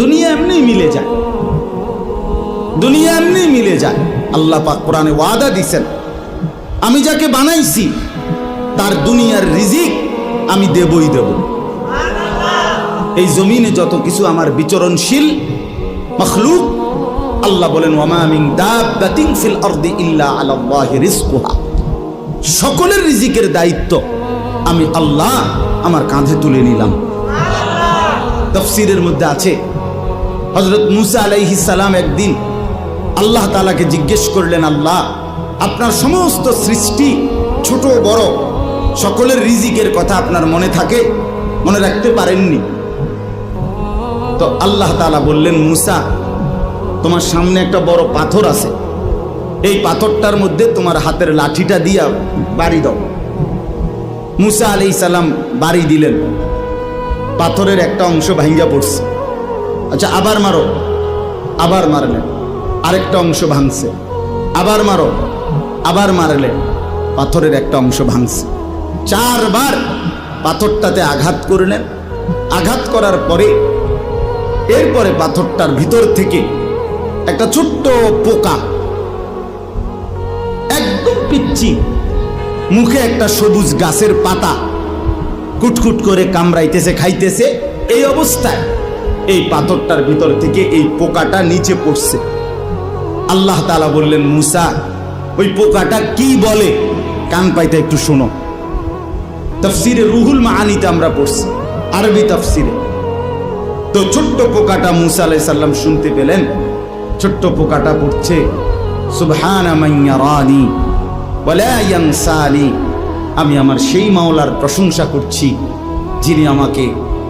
দুনিয়া এমনি মিলে যায়। দুনিয়া এমনি মিলে যায়। আল্লাহ পাক কোরআনে ওয়াদা দিছেন, আমি যাকে বানাইছি, তার দুনিয়ার রিজিক আমি দেবই দেব। এই জমিনে যত কিছু আমার বিচরণশীল মখলুক, আল্লাহ বলেন সকলের রিজিকের দায়িত্ব আমি আল্লাহ আমার কাঁধে তুলে নিলাম। তফসিরের মধ্যে আছে হজরত মুসা আলাইহি সালাম একদিন আল্লাহ তালাকে জিজ্ঞেস করলেন, আল্লাহ, আপনার সমস্ত সৃষ্টি ছোট বড়, সকলের রিজিকের কথা আপনার মনে থাকে? মনে রাখতে পারেননি? তো আল্লাহ তালা বললেন, মুসা, তোমার সামনে একটা বড় পাথর আছে। এই পাথরটার মধ্যে তোমার হাতের লাঠিটা দিয়া বাড়ি দাও। মুসা আলি সালাম বাড়ি দিলেন। পাথরের একটা অংশ ভাঙ্গা পড়ছে। আচ্ছা আবার মারো। আবার মারলেন আরেকটা অংশ ভাঙছে। আবার মারো। আবার মারলেন পাথরের একটা অংশ ভাঙছে। চারবার পাথরটাতে আঘাত করলেন আঘাত করার পরে এরপরে পাথরটার ভিতর থেকে একটা ছোট্ট পোকা, একদম পিচ্ছি মুখে একটা সবুজ গাছের পাতা কুটকুট করে কামড়াইতেছে, খাইতেছে। এই অবস্থায় এই পাথরটার ভিতর থেকে এই পোকাটা নিচে পড়ছে। আল্লাহ তালা বললেন, মুসা, ওই পোকাটা কি বলে? কান পাইতে একটু শোনো। তফসিরে রুহুল মাহানিতে আমরা পড়ছি, আরবি তফসিরে। তো ছোট্ট পোকাটা মুসা আলাই সাল্লাম শুনতে পেলেন। ছোট্ট পোকাটা পড়ছে আমি আমার সেই মাওলার প্রশংসা করছি, যিনি আমাকে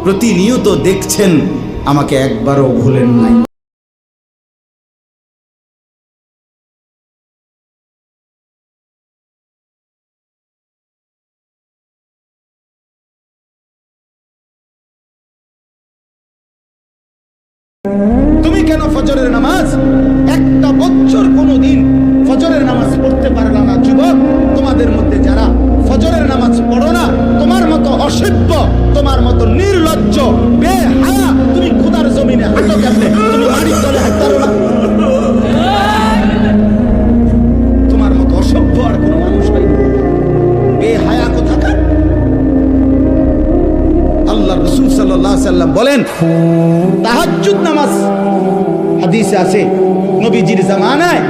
প্রতিনিয়ত দেখছেন। আমাকে একবারও ভুলেন নাই। তুমি কেন ফজরের নামাজ? একটা বছর কোনোদিন ফজরের নামাজ পড়তে পারলা না, যুবক। তোমাদের মধ্যে যারা ফজরের নামাজ পড়ো না, তোমার মতো অসভ্য, তোমার মতো নির্লজ্জ, বেহায়া, তুমি জমিনে হাঁটো কেমনে? তুমি বাড়ির দলে হাঁটতে না। তোমার মতো অসভ্য আর কোনো মানুষ হয় না। বেহায়া কোথাকার? আল্লাহ রসুল সাল্লাহ সাল্লাম বলেন, তাহাজ্জুদ নামাজ। হাদিসে আছে, নবীজির জামানায়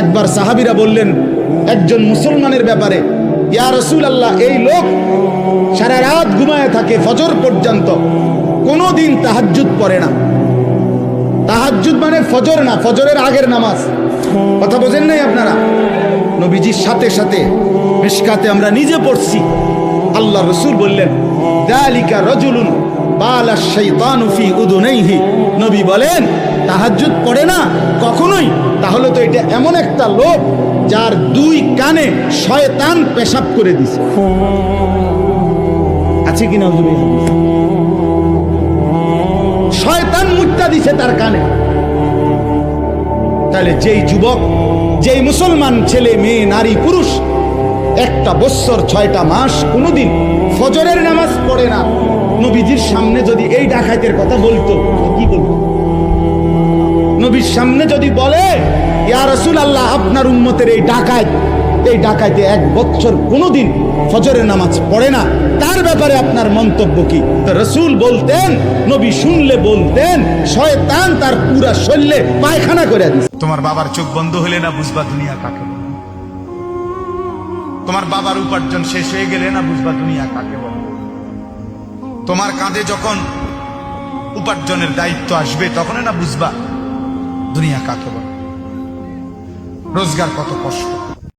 একবার সাহাবীরা বললেন, একজন মুসলমানের ব্যাপারে, ইয়া রসুল আল্লাহ এই লোক সারা রাত ঘুমায় থাকে ফজর পর্যন্ত। কোনো দিন তাহাজ্জুদ পড়ে না। তাহাজ্জুদ মানে ফজর না, ফজরের আগের নামাজ। কথা বোঝেন নাই আপনারা? নবীজির সাথে সাথে মিশকাতে আমরা নিজে পড়ছি। আল্লাহ রসুল বললেন, দালিকা রজুলুন বালা শাইতানু ফি উদুনাইহি। নবী বলেন, তাহাজ্জুদ পড়ে না কখনোই? তাহলে তো এটা এমন একটা লোক যার দুই কানে শয়তান পেশাব করে দিছে। আছে কি না হুজুর মুত্তা দিছে তার কানে। তাহলে যেই যুবক, যেই মুসলমান ছেলে, মেয়ে, নারী, পুরুষ, একটা বৎসর, ছয়টা মাস কোনোদিন ফজরের নামাজ পড়ে না। নবীজির সামনে যদি এই ডাকাতের কথা বলতো কি বলতো? নবীর সামনে যদি বলে, ইয়া রসুল আল্লাহ আপনার উম্মতের এই ডাকাত এই ডাকাতে এক বছর কোনোদিন ফজরের নামাজ পড়ে না। তার ব্যাপারে আপনার মন্তব্য কি? রসুল বলতেন, নবী শুনলে বলতেন, শয়তান তার পুরা শরীরে পায়খানা করে দিচ্ছে তোমার বাবার চোখ বন্ধ হলে না বুঝবা দুনিয়া কাকে। তোমার বাবার উপার্জন শেষ হয়ে গেলে না বুঝবা দুনিয়া কাকে তোমার কাঁধে যখন উপার্জনের দায়িত্ব আসবে তখন না বুঝবা দুনিয়া কাকে বলে? রোজগার কত কষ্ট।